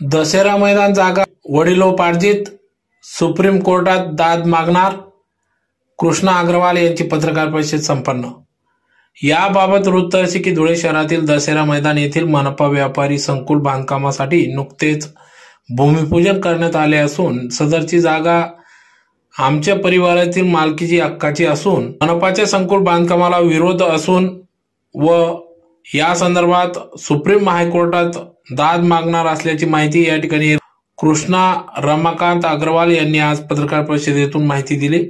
दशेरा मैदान जागा वडिलोपार्जित सुप्रीम कोर्टात दाद मागणार कृष्णा अग्रवाल यांची पत्रकार परिषद संपन्न. याबाबत वृत्त असे की धुळे शहरातील दशेरा मैदान येथील मनपा व्यापारी संकुल बांधकामासाठी नुकतेच भूमिपूजन करण्यात आले असून सदरची जागा आमच्या परिवारातील मालकीची हक्काची असून मनपाच्या संकुल बांधकामाला विरोध असून व या संदर्भात सुप्रीम हायकोर्टात दाद मागणार असल्याची माहिती या ठिकाणी कृष्णा रमाकांत अग्रवाल यांनी आज पत्रकार परिषदेतून माहिती दिली.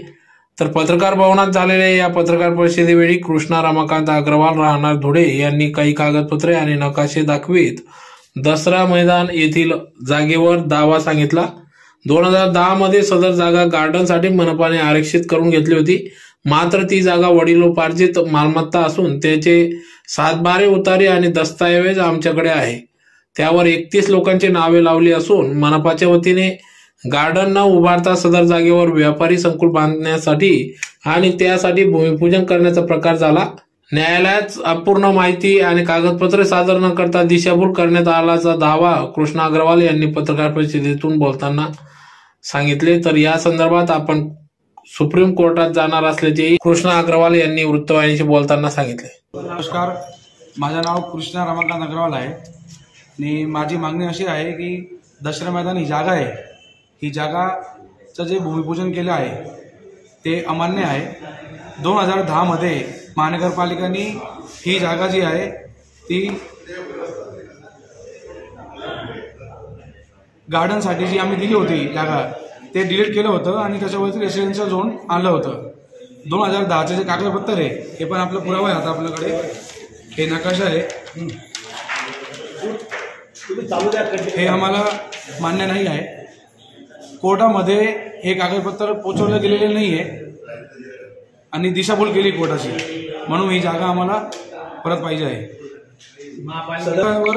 तर पत्रकार भवनात झालेल्या या पत्रकार परिषदेवेळी कृष्णा रमाकांत अग्रवाल राहणार धुळे यांनी काही कागदपत्रे आणि नकाशे दाखवित दसरा मैदान येथील जागेवर दावा सांगितला. दोन हजार दहा मध्ये सदर जागा गार्डनसाठी मनपाने आरक्षित करून घेतली होती. मात्र ती जागा वडिलोपार्जित मालमत्ता असून त्याचे सातबारे उतारे आणि दस्तऐवज आमच्याकडे आहे. त्यावर एकतीस लोकांची नावे लावली असून मनपाच्या वतीने गार्डन न उभारता सदर जागेवर व्यापारी संकुल बांधण्यासाठी आणि त्यासाठी भूमिपूजन करण्याचा प्रकार झाला. न्यायालयात अपूर्ण माहिती आणि कागदपत्रे सादर न करता दिशाभूल करण्यात आल्याचा दावा कृष्णा अग्रवाल यांनी पत्रकार परिषदेतून बोलताना सांगितले. तर या संदर्भात आपण सुप्रीम कोर्टात जाणार असल्याचे कृष्णा अग्रवाल यांनी वृत्तवाहिनीशी बोलताना सांगितले. नमस्कार. माझं नाव कृष्णा रमाकांत अग्रवाल आहे. आणि माझी मागणी अशी आहे की दसरा मैदान ही जागा आहे. ही जागाचं जे भूमिपूजन केलं आहे ते अमान्य आहे. दोन हजार दहामध्ये महानगरपालिकांनी ही जागा जी आहे ती गार्डनसाठी जी आम्ही दिली होती जागा ते डिलीट केलं होतं आणि त्याच्यावरती रेसिडेन्शियल झोन आणलं होतं. दोन हजार दहाचे जे कागदपत्र आहे हे पण आपलं पुरावा आहे. आता आपल्याकडे हे नकाशा आहे. हे आम्हाला मान्य नाही आहे. कोर्टामध्ये हे कागदपत्र पोचवलं गेलेले नाही आहे आणि दिशाभूल केली कोर्टाची. म्हणून ही जागा आम्हाला परत पाहिजे आहे.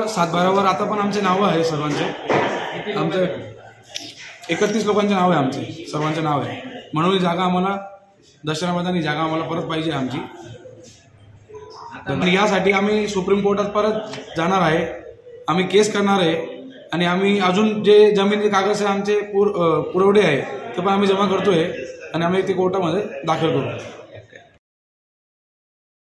सातबारावर आता पण आमचे नावं आहे सर्वांचे. आमचे एकतीस लोकांचे नाव आहे आमचे. सर्वांचे नाव आहे. म्हणून ही जागा आम्हाला दसरा मैदान जागा आम्हाला परत पाहिजे आमची. तर यासाठी आम्ही सुप्रीम कोर्टात परत जाणार आहे. आम्ही केस करणार आहे. आणि आम्ही अजून जे जमिनीचे कागद आहे आमचे पुर पुरवठे आहे ते पण आम्ही जमा करतोय. आणि आम्ही ते कोर्टामध्ये दाखल करू.